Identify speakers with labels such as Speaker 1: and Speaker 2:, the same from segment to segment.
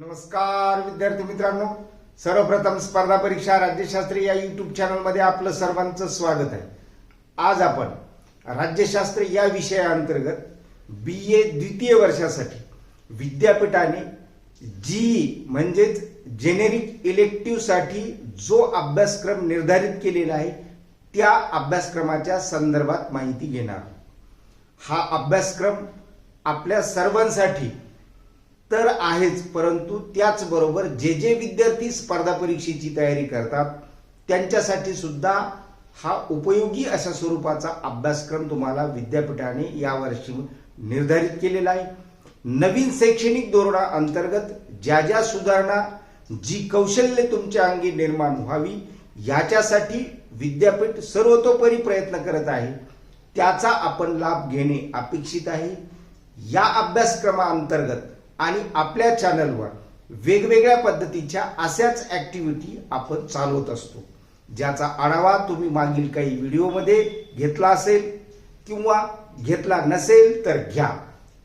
Speaker 1: नमस्कार विद्यार्थी मित्रांनो. सर्वप्रथम स्पर्धा परीक्षा राज्यशास्त्री या युट्यूब चॅनलमध्ये आपलं सर्वांचं स्वागत आहे. आज आपण राज्यशास्त्र या विषयाअंतर्गत बी ए द्वितीय वर्षासाठी विद्यापीठाने जी म्हणजेच जेनेरिक इलेक्टिव्हसाठी जो अभ्यासक्रम निर्धारित केलेला आहे त्या अभ्यासक्रमाच्या संदर्भात माहिती घेणार हा अभ्यासक्रम आपल्या सर्वांसाठी तर आहेच परंतु त्याचबरोबर जे जे विद्यार्थी स्पर्धा परीक्षेची तयारी करतात त्यांच्यासाठी सुद्धा हा उपयोगी अशा स्वरूपाचा अभ्यासक्रम तुम्हाला विद्यापीठाने यावर्षी निर्धारित केलेला आहे. नवीन शैक्षणिक धोरणाअंतर्गत ज्या ज्या सुधारणा जी कौशल्य तुमच्या अंगी निर्माण व्हावी याच्यासाठी विद्यापीठ सर्वतोपरी प्रयत्न करत आहे. त्याचा आपण लाभ घेणे अपेक्षित आहे. या अभ्यासक्रमाअंतर्गत आणि आपल्या चॅनलवर वेगवेगळ्या पद्धतीच्या अशाच ऍक्टिव्हिटी आपण चालवत असतो. ज्याचा आढावा तुम्ही मागील काही व्हिडिओमध्ये घेतला असेल किंवा घेतला नसेल तर घ्या.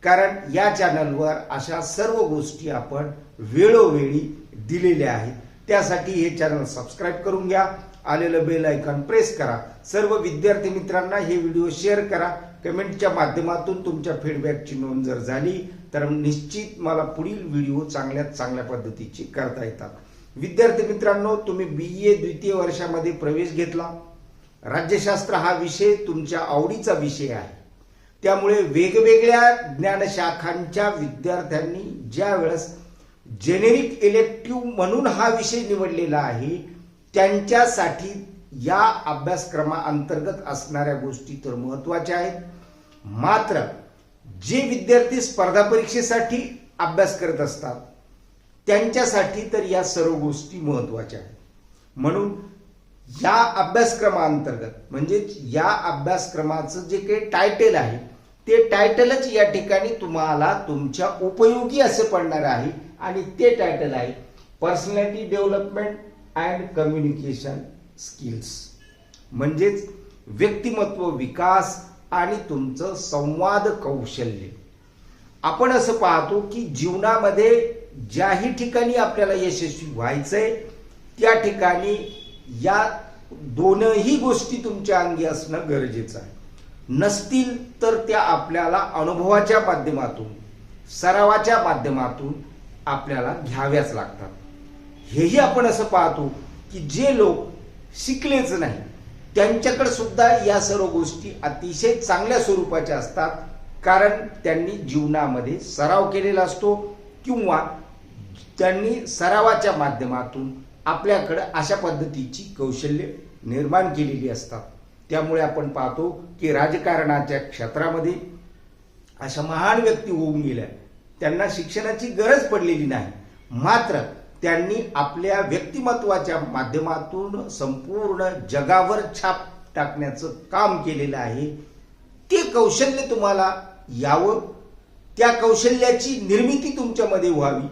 Speaker 1: कारण या चॅनलवर अशा सर्व गोष्टी आपण वेळोवेळी दिलेल्या आहेत. त्यासाठी हे चॅनल सबस्क्राईब करून घ्या. आलेलं बेल आयकॉन प्रेस करा. सर्व विद्यार्थी मित्रांना हे व्हिडिओ शेअर करा. कमेंटच्या माध्यमातून तुमच्या फीडबॅकची नोंद जर झाली तर निश्चित मला पुढील व्हिडिओ चांगल्यात चांगल्या पद्धतीचे करता येतात. विद्यार्थी मित्रांनो तुम्ही बी ए द्वितीय वर्षामध्ये प्रवेश घेतला. राज्यशास्त्र हा विषय तुमच्या आवडीचा विषय आहे. त्यामुळे वेगवेगळ्या ज्ञानशाखांच्या विद्यार्थ्यांनी ज्या वेळेस जेनेरिक इलेक्टिव्ह म्हणून हा विषय निवडलेला आहे त्यांच्यासाठी या अभ्यासक्रमाअंतर्गत असणाऱ्या गोष्टी तर महत्त्वाच्या आहेत. मात्र जे विद्यार्थी स्पर्धा परीक्षेसाठी अभ्यास करत असतात त्यांच्यासाठी तर या सर्व गोष्टी महत्त्वाच्या आहेत. म्हणून या अभ्यासक्रमाअंतर्गत म्हणजेच या अभ्यासक्रमाचं जे काही टायटल आहे ते टायटलच या ठिकाणी तुम्हाला तुमच्या उपयोगी असे पडणार आहे आणि ते टायटल आहे personality development and communication skills म्हणजेच व्यक्तिमत्व विकास आणि तुमचं संवाद कौशल्य. आपण असं पाहतो की जीवनामध्ये ज्याही ठिकाणी आपल्याला यशस्वी व्हायचंय त्या ठिकाणी या दोनही गोष्टी तुमच्या अंगी असणं गरजेचं आहे. नसतील तर त्या आपल्याला अनुभवाच्या माध्यमातून सरावाच्या माध्यमातून आपल्याला घ्याव्याच लागतात. हेही आपण असं पाहतो की जे लोक शिकलेच नाही त्यांच्याकडे सुद्धा या सर्व गोष्टी अतिशय चांगल्या स्वरूपाच्या असतात. कारण त्यांनी जीवनामध्ये सराव केलेला असतो किंवा त्यांनी सरावाच्या माध्यमातून आपल्याकडं अशा पद्धतीची कौशल्य निर्माण केलेली असतात. त्यामुळे आपण पाहतो की राजकारणाच्या क्षेत्रामध्ये अशा महान व्यक्ती होऊन गेल्या. त्यांना शिक्षणाची गरज पडलेली नाही. मात्र त्यांनी आपल्या व्यक्तिमत्वाच्या माध्यमातून संपूर्ण जगावर छाप टाकण्याचं काम केलेलं आहे. ते कौशल्य तुम्हाला यावं. त्या कौशल्याची निर्मिती तुमच्यामध्ये व्हावी.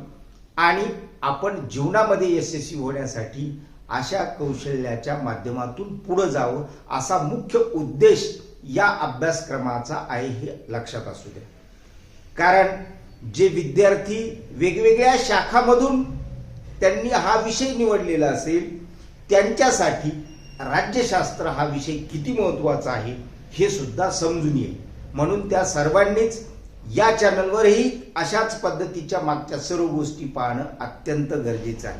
Speaker 1: आणि आपण जीवनामध्ये यशस्वी होण्यासाठी अशा कौशल्याच्या माध्यमातून पुढं जावं असा मुख्य उद्देश या अभ्यासक्रमाचा आहे हे लक्षात असू द्या. कारण जे विद्यार्थी वेगवेगळ्या शाखामधून त्यांनी हा विषय निवडलेला असेल त्यांच्यासाठी राज्यशास्त्र हा विषय किती महत्त्वाचा आहे हे सुद्धा समजून येईल. म्हणून त्या सर्वांनीच या चॅनलवरही अशाच पद्धतीच्या मागच्या सर्व गोष्टी पाहणं अत्यंत गरजेचं आहे.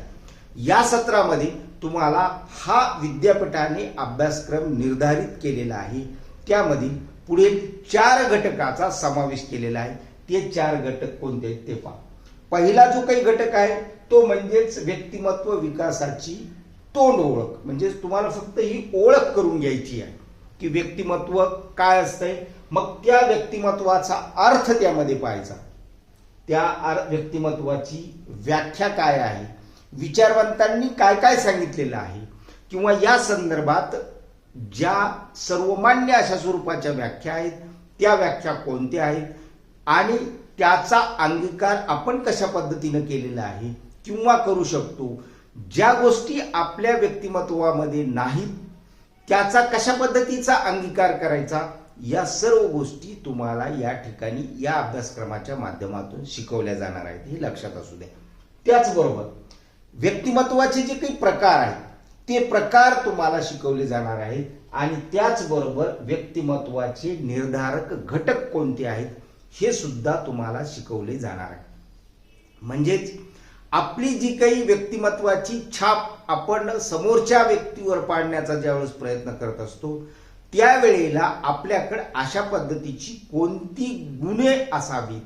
Speaker 1: या सत्रामध्ये तुम्हाला हा विद्यापीठाने अभ्यासक्रम निर्धारित केलेला आहे. त्यामध्ये पुढील चार घटकाचा समावेश केलेला आहे. ते चार घटक कोणते आहेत ते पहा. पहिला जो काही घटक आहे तो म्हणजेच व्यक्तिमत्व विकासाची तोंड ओळख. म्हणजेच तुम्हाला फक्त ही ओळख करून घ्यायची आहे की व्यक्तिमत्व काय असतंय. मग त्या व्यक्तिमत्वाचा अर्थ त्यामध्ये पाहायचा. त्या आर- व्यक्तिमत्वाची व्याख्या काय आहे? विचारवंतांनी काय काय सांगितलेलं आहे? किंवा या संदर्भात ज्या सर्वमान्य अशा स्वरूपाच्या व्याख्या आहेत त्या व्याख्या कोणत्या आहेत? आणि त्याचा अंगीकार आपण कशा पद्धतीनं केलेला आहे? किंवा करू शकतो. ज्या गोष्टी आपल्या व्यक्तिमत्वामध्ये नाहीत त्याचा कशा पद्धतीचा अंगीकार करायचा या सर्व गोष्टी तुम्हाला या ठिकाणी या अभ्यासक्रमाच्या माध्यमातून शिकवल्या जाणार आहेत हे लक्षात असू द्या त्याचबरोबर व्यक्तिमत्वाचे जे काही प्रकार आहेत ते प्रकार तुम्हाला शिकवले जाणार आहेत आणि त्याचबरोबर व्यक्तिमत्वाचे निर्धारक घटक कोणते आहेत हे सुद्धा तुम्हाला शिकवले जाणार आहे म्हणजेच आपली जी काही व्यक्तिमत्वाची छाप आपण समोरच्या व्यक्तीवर पाडण्याचा ज्यावेळेस प्रयत्न करत असतो त्यावेळेला आपल्याकडे अशा पद्धतीची कोणती गुन्हे असावीत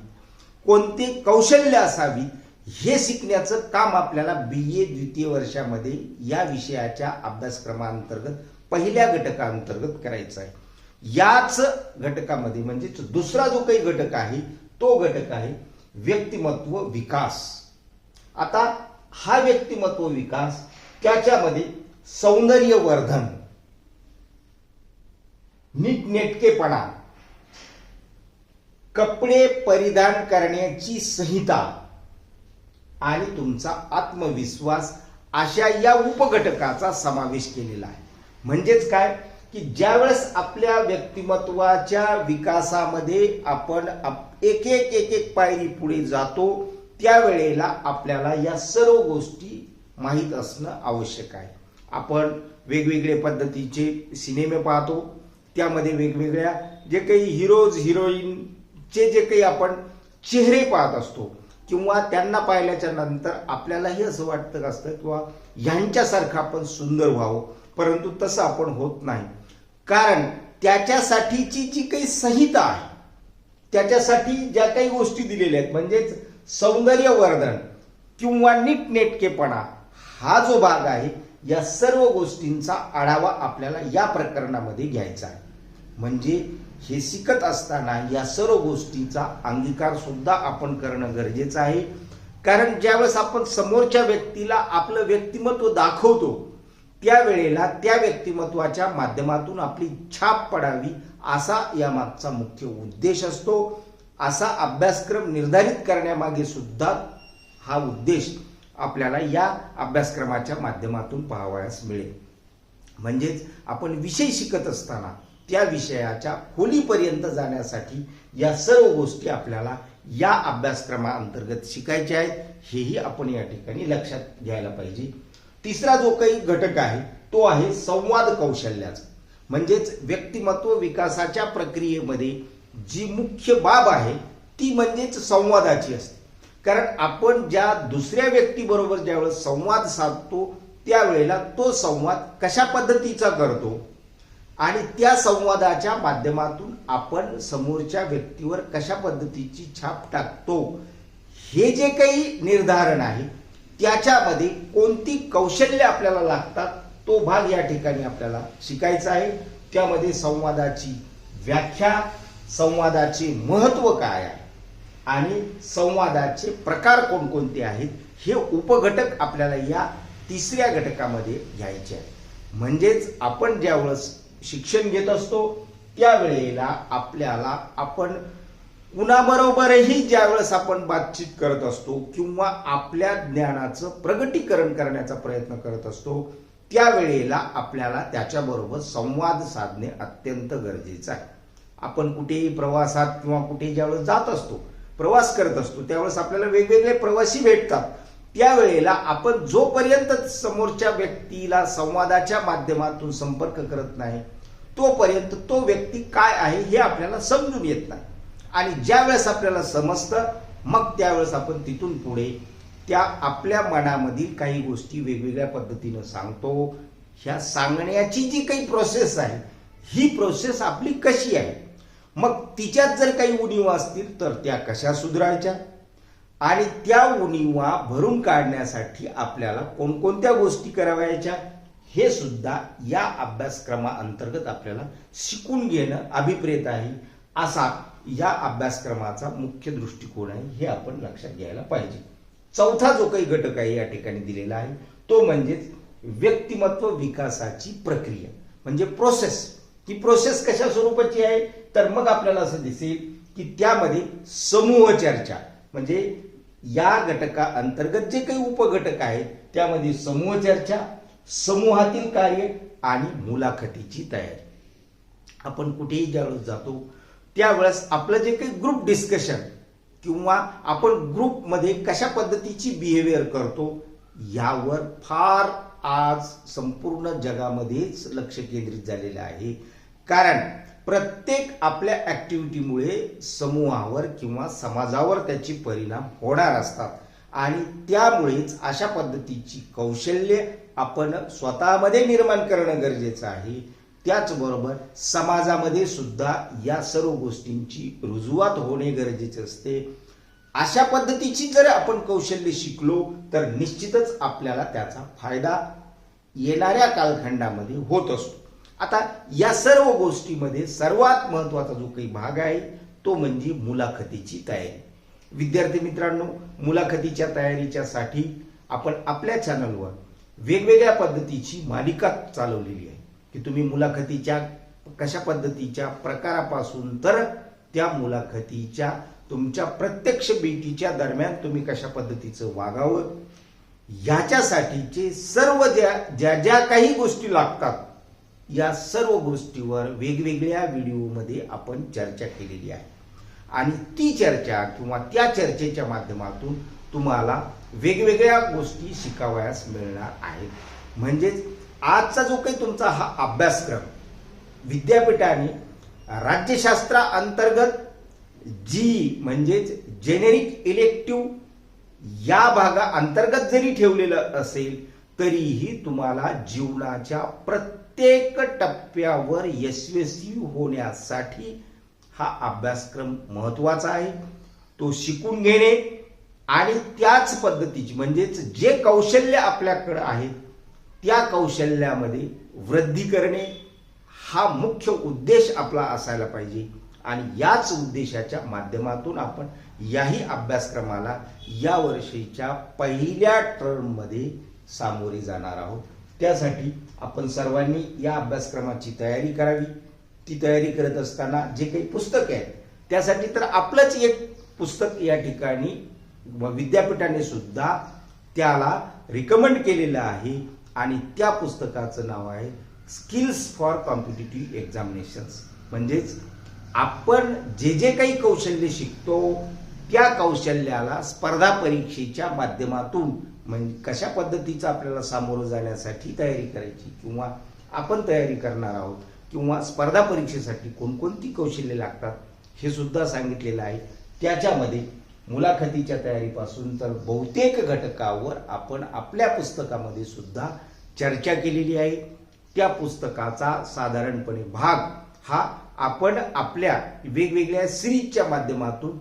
Speaker 1: कोणते कौशल्य असावीत हे शिकण्याचं काम आपल्याला बी ए द्वितीय वर्षामध्ये या विषयाच्या अभ्यासक्रमांतर्गत पहिल्या घटकांतर्गत करायचं आहे. याच घटकामध्ये म्हणजेच दुसरा जो काही घटक आहे तो घटक आहे व्यक्तिमत्व विकास. आता हा व्यक्तिमत्व विकास त्याच्यामध्ये सौंदर्य वर्धन नीटनेटकेपणा कपडे परिधान करण्याची संहिता आणि तुमचा आत्मविश्वास अशा या उपघटकाचा समावेश केलेला आहे. म्हणजेच काय? की ज्यावेळेस आपल्या व्यक्तिमत्वाच्या विकासामध्ये आपण एक एक एक एक पायरी पुढे जातो त्यावेळेला आपल्याला या सर्व गोष्टी माहीत असणं आवश्यक आहे. आपण वेगवेगळे पद्धतीचे सिनेमे पाहतो. त्यामध्ये वेगवेगळ्या जे काही हिरोज हिरोईनचे जे काही आपण चेहरे पाहत असतो किंवा त्यांना पाहिल्याच्या नंतर आपल्यालाही असं वाटतं असतं किंवा ह्यांच्यासारखं आपण सुंदर व्हावं. परंतु तसं आपण होत नाही. कारण त्याच्यासाठीची जी काही संहिता आहे त्याच्यासाठी ज्या काही गोष्टी दिलेल्या आहेत म्हणजेच सौंदर्यवर्धन किंवा नीटनेटकेपणा हा जो भाग आहे या सर्व गोष्टींचा आढावा आपल्याला या प्रकरणामध्ये घ्यायचा आहे. म्हणजे हे शिकत असताना या सर्व गोष्टीचा अंगीकार सुद्धा आपण करणं गरजेचं आहे. कारण ज्यावेळेस आपण समोरच्या व्यक्तीला आपलं व्यक्तिमत्व दाखवतो त्यावेळेला त्या व्यक्तिमत्वाच्या माध्यमातून आपली छाप पडावी असा यामागचा मुख्य उद्देश असतो. असा अभ्यासक्रम निर्धारित करण्यामागे सुद्धा हा उद्देश आपल्याला या अभ्यासक्रमाच्या माध्यमातून पाहावयास मिळेल. म्हणजेच आपण विषय शिकत असताना त्या विषयाच्या खोलीपर्यंत जाण्यासाठी या सर्व गोष्टी आपल्याला या अभ्यासक्रमाअंतर्गत शिकायच्या आहेत. हेही आपण या ठिकाणी लक्षात घ्यायला पाहिजे. तिसरा जो काही घटक आहे तो आहे संवाद कौशल्याचा. म्हणजेच व्यक्तिमत्व विकासाच्या प्रक्रियेमध्ये जी मुख्य बाब आहे ती म्हणजेच संवादाची असते. कारण आपण ज्या दुसऱ्या व्यक्तीबरोबर ज्यावेळेस संवाद साधतो त्यावेळेला तो संवाद कशा पद्धतीचा करतो? आणि त्या संवादाच्या माध्यमातून आपण समोरच्या व्यक्तीवर कशा पद्धतीची छाप टाकतो? हे जे काही निर्धारण आहे त्याच्यामध्ये कोणती कौशल्य आपल्याला लागतात तो भाग या ठिकाणी आपल्याला शिकायचा आहे. त्यामध्ये संवादाची व्याख्या संवादाचे महत्त्व काय आहे? आणि संवादाचे प्रकार कोणकोणते आहेत? हे उपघटक आपल्याला या तिसऱ्या घटकामध्ये घ्यायचे आहे म्हणजेच आपण ज्यावेळेस शिक्षण घेत असतो त्यावेळेला आपल्याला आपण कुणाबरोबरही ज्यावेळेस आपण बातचीत करत असतो किंवा आपल्या ज्ञानाचं प्रगटीकरण करण्याचा प्रयत्न करत असतो त्यावेळेला आपल्याला त्याच्याबरोबर संवाद साधणे अत्यंत गरजेचं आहे. आपण कुठेही प्रवासात किंवा कुठेही ज्यावेळेस जात असतो प्रवास करत असतो त्यावेळेस आपल्याला वेगवेगळे प्रवासी भेटतात. त्यावेळेला आपण जोपर्यंत समोरच्या व्यक्तीला संवादाच्या माध्यमातून संपर्क करत नाही तोपर्यंत तो व्यक्ती काय आहे हे आपल्याला समजून येत नाही. आणि ज्या वेळेस आपल्याला समजतं मग त्यावेळेस आपण तिथून पुढे त्या आपल्या मनामधील काही गोष्टी वेगवेगळ्या पद्धतीनं सांगतो. ह्या सांगण्याची जी काही प्रोसेस आहे ही प्रोसेस आपली कशी आहे? मग तिच्यात जर काही उणीवा असतील तर त्या कशा सुधारायच्या? आणि त्या उणीवा भरून काढण्यासाठी आपल्याला कोणकोणत्या गोष्टी करावयाच्या? हे सुद्धा या अभ्यासक्रमाअंतर्गत आपल्याला शिकून घेणं अभिप्रेत आहे. असा या अभ्यासक्रमाचा मुख्य दृष्टिकोन आहे हे आपण लक्षात घ्यायला पाहिजे. चौथा जो काही घटक आहे या ठिकाणी दिलेला आहे तो म्हणजेच व्यक्तिमत्व विकासाची प्रक्रिया म्हणजे प्रोसेस ही प्रोसेस कशा स्वरूपाची आहे? तर मग आपल्याला असं दिसेल की त्यामध्ये समूह चर्चा म्हणजे या घटका अंतर्गत जे काही उपघटक आहेत त्यामध्ये समूह चर्चा समूहातील कार्य आणि मुलाखतीची तयारी. आपण कुठेही ज्यावेळेस जातो त्यावेळेस आपलं जे काही ग्रुप डिस्कशन किंवा आपण ग्रुपमध्ये कशा पद्धतीची बिहेवियर करतो यावर फार आज संपूर्ण जगामध्येच लक्ष केंद्रित झालेलं आहे. कारण प्रत्येक आपल्या ॲक्टिव्हिटीमुळे समूहावर किंवा समाजावर त्याचे परिणाम होणार असतात. आणि त्यामुळेच अशा पद्धतीची कौशल्य आपण स्वतःमध्ये निर्माण करणं गरजेचं आहे. त्याचबरोबर समाजामध्ये सुद्धा या सर्व गोष्टींची रुजुवात होणे गरजेचे असते. अशा पद्धतीची जर आपण कौशल्य शिकलो तर निश्चितच आपल्याला त्याचा फायदा येणाऱ्या कालखंडामध्ये होत असतो. आता या सर्व गोष्टीमध्ये सर्वात महत्त्वाचा जो काही भाग आहे तो म्हणजे मुलाखतीची तयारी. विद्यार्थी मित्रांनो मुलाखतीच्या तयारीच्या साठी आपण आपल्या चॅनलवर वेगवेगळ्या पद्धतीची मालिका चालवलेली आहे. की तुम्ही मुलाखतीच्या कशा पद्धतीच्या प्रकारापासून तर त्या मुलाखतीच्या तुमच्या प्रत्यक्ष भेटीच्या दरम्यान तुम्ही कशा पद्धतीचं वागावं? याच्यासाठीचे सर्व ज्या ज्या ज्या काही गोष्टी लागतात या सर्व गोष्टीवर वेगवेगळ्या व्हिडिओमध्ये आपण चर्चा केलेली आहे. आणि ती चर्चा किंवा त्या चर्चेच्या माध्यमातून तुम्हाला वेगवेगळ्या गोष्टी शिकावयास मिळणार आहेत. म्हणजेच आजचा जो काही तुमचा हा अभ्यासक्रम विद्यापीठाने राज्यशास्त्रा अंतर्गत जी म्हणजेच जेनेरिक इलेक्टिव्ह या भागा अंतर्गत जरी ठेवलेलं असेल तरीही तुम्हाला जीवनाच्या प्रत्येक प्रत्येक टप्प्यावर यशस्वी होण्यासाठी हा अभ्यासक्रम महत्त्वाचा आहे. तो शिकून घेणे आणि त्याच पद्धतीची म्हणजेच जे कौशल्य आपल्याकडे आहेत त्या कौशल्यामध्ये वृद्धी करणे हा मुख्य उद्देश आपला असायला पाहिजे. आणि याच उद्देशाच्या माध्यमातून आपण याही अभ्यासक्रमाला या वर्षीच्या पहिल्या टर्ममध्ये सामोरे जाणार आहोत. त्यासाठी आपण सर्वांनी या अभ्यासक्रमाची तयारी करावी. ती तयारी करत असताना जे काही पुस्तक आहे त्यासाठी तर आपलंच एक पुस्तक या ठिकाणी विद्यापीठाने सुद्धा त्याला रिकमेंड केलेलं आहे आणि त्या पुस्तकाचं नाव आहे स्किल्स फॉर कॉम्पिटेटिव्ह एक्झामिनेशन्स म्हणजेच आपण जे जे काही कौशल्य शिकतो त्या कौशल्याला स्पर्धा परीक्षेच्या माध्यमातून म्हणजे कशा पद्धतीचं आपल्याला सामोरं जाण्यासाठी तयारी करायची किंवा आपण तयारी करणार आहोत किंवा स्पर्धा परीक्षेसाठी कोणकोणती कौशल्य लागतात हे सुद्धा सांगितलेलं आहे. त्याच्यामध्ये मुलाखतीच्या तयारीपासून तर बहुतेक घटकावर आपण आपल्या पुस्तकामध्ये सुद्धा चर्चा केलेली आहे. त्या पुस्तकाचा साधारणपणे भाग हा आपण आपल्या वेगवेगळ्या सिरीजच्या माध्यमातून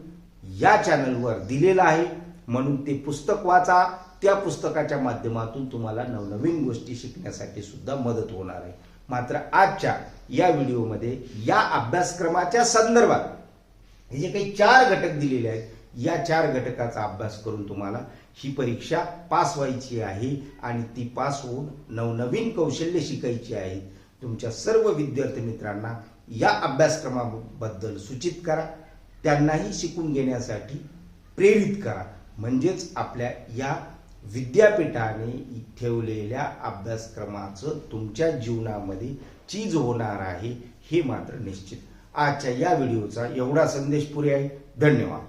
Speaker 1: या चॅनलवर दिलेला आहे. म्हणून ते पुस्तक वाचा त्या पुस्तकाच्या माध्यमातून तुम्हाला नवनवीन गोष्टी शिकण्यासाठी सुद्धा मदत होणार आहे. मात्र आजच्या या व्हिडिओमध्ये या अभ्यासक्रमाच्या संदर्भात हे जे काही चार घटक दिलेले आहेत या चार घटकाचा अभ्यास करून तुम्हाला ही परीक्षा पास व्हायची आहे आणि ती पास होऊन नवनवीन कौशल्य शिकायची आहेत. तुमच्या सर्व विद्यार्थी मित्रांना या अभ्यासक्रमाबद्दल सूचित करा. त्यांनाही शिकून घेण्यासाठी प्रेरित करा. म्हणजेच आपल्या या विद्यापीठाने ठेवलेल्या अभ्यासक्रमाचं तुमच्या जीवनामध्ये चीज होणार आहे हे मात्र निश्चित. आजच्या या व्हिडिओचा एवढा संदेश पुरे आहे. धन्यवाद.